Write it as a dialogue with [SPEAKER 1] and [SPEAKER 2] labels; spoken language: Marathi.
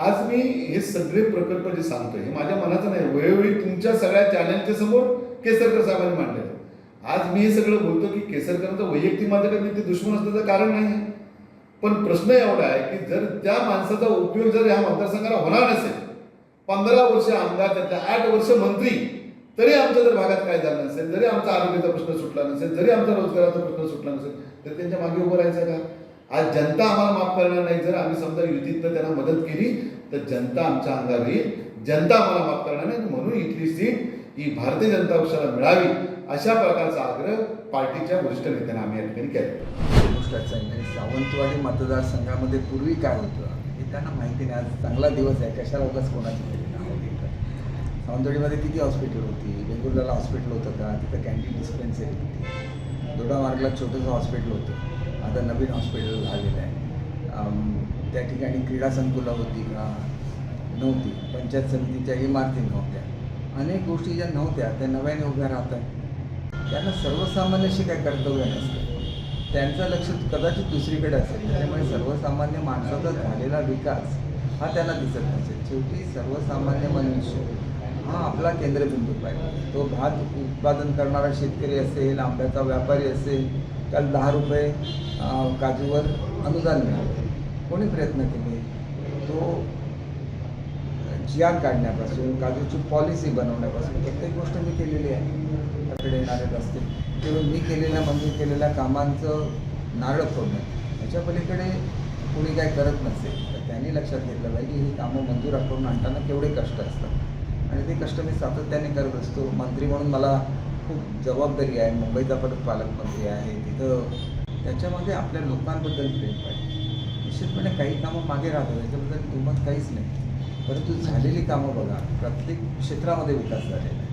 [SPEAKER 1] आज मी हे सगळे प्रकल्प जे सांगतोय हे माझ्या मनाचं नाही. वेळोवेळी तुमच्या सगळ्या चॅनलच्या समोर केसरकर साहेबांनी मांडले आज मी हे सगळं बोलतो की केसरकरांचं वैयक्तिक माझ्याकडे मी ते दुश्मन असण्याचं कारण नाही. आहे. पण प्रश्न एवढा आहे की जर त्या माणसाचा उपयोग जर ह्या मतदारसंघाला होणार नसेल पंधरा वर्ष आमदार त्यातल्या आठ वर्ष मंत्री तरी आमच्या जर भागात काय झालं नसेल जरी आमचा आरोग्याचा प्रश्न सुटला नसेल जरी आमचा रोजगाराचा प्रश्न सुटला नसेल तर त्यांच्या मागे उभं राहायचं का? आज जनता आम्हाला माफ करणार नाही. जर आम्ही समजा युतीतनं त्यांना मदत केली तर जनता आमच्या अंगावर येईल. जनता आम्हाला माफ करणार नाही. म्हणून इथली सीट ही भारतीय जनता पक्षाला मिळावी अशा प्रकारचा आग्रह पार्टीच्या वरिष्ठ नेत्यांना आम्ही या ठिकाणी केला
[SPEAKER 2] सावंतवाडी मतदारसंघामध्ये पूर्वी काय होतं? हे त्यांना माहिती नाही. आज चांगला दिवस आहे. कशाला उगाच कोणाची तरी घेतात? सावंतवाडीमध्ये किती हॉस्पिटल होती? वेंगुर्ल्याला हॉस्पिटल होतं का? तिथं कॅन्टीन डिस्पेन्सरी होती. दोडामार्गला छोटंसं हॉस्पिटल होतं. आता नवीन हॉस्पिटल झालेलं आहे. त्या ठिकाणी क्रीडा संकुलं होती का? नव्हती. पंचायत समितीच्या इमारती नव्हत्या. अनेक गोष्टी ज्या नव्हत्या त्या नव्याने उभ्या राहत आहेत. त्यांना सर्वसामान्याशी काय कर्तव्य नसतं. त्यांचं लक्ष कदाचित दुसरीकडे असेल. त्याच्यामुळे सर्वसामान्य माणसाचा झालेला विकास हा त्यांना दिसत नसेल. शेवटी सर्वसामान्य मनुष्य हा आपला केंद्रबिंदू पाहिजे. तो भात उत्पादन करणारा शेतकरी असेल आंब्याचा व्यापारी असेल काल दहा रुपये काजूवर अनुदान मिळालं. कोणी प्रयत्न केले? तो जी आर काढण्यापासून काजूची पॉलिसी बनवण्यापासून प्रत्येक गोष्ट मी केलेली आहे. त्याकडे येणारे रस्ते. किंवा मी केलेल्या मंजूर केलेल्या कामांचं नारळ फोडणं. याच्या पलीकडे कोणी काय करत नसेल तर त्यांनी लक्षात घेतलं पाहिजे की ही कामं मंजूर करून आणताना केवढे कष्ट असतात. आणि ते कष्ट मी सातत्याने करत असतो. मंत्री म्हणून मला खूप जबाबदारी आहे. मुंबईचा परत पालकमंत्री आहे. तिथं त्याच्यामध्ये आपल्या लोकांबद्दल प्रेम पाहिजे. निश्चितपणे काही कामं मागे राहतात. त्याच्याबद्दल किंमत काहीच नाही. परंतु झालेली कामं बघा. प्रत्येक क्षेत्रामध्ये विकास झालेला आहे.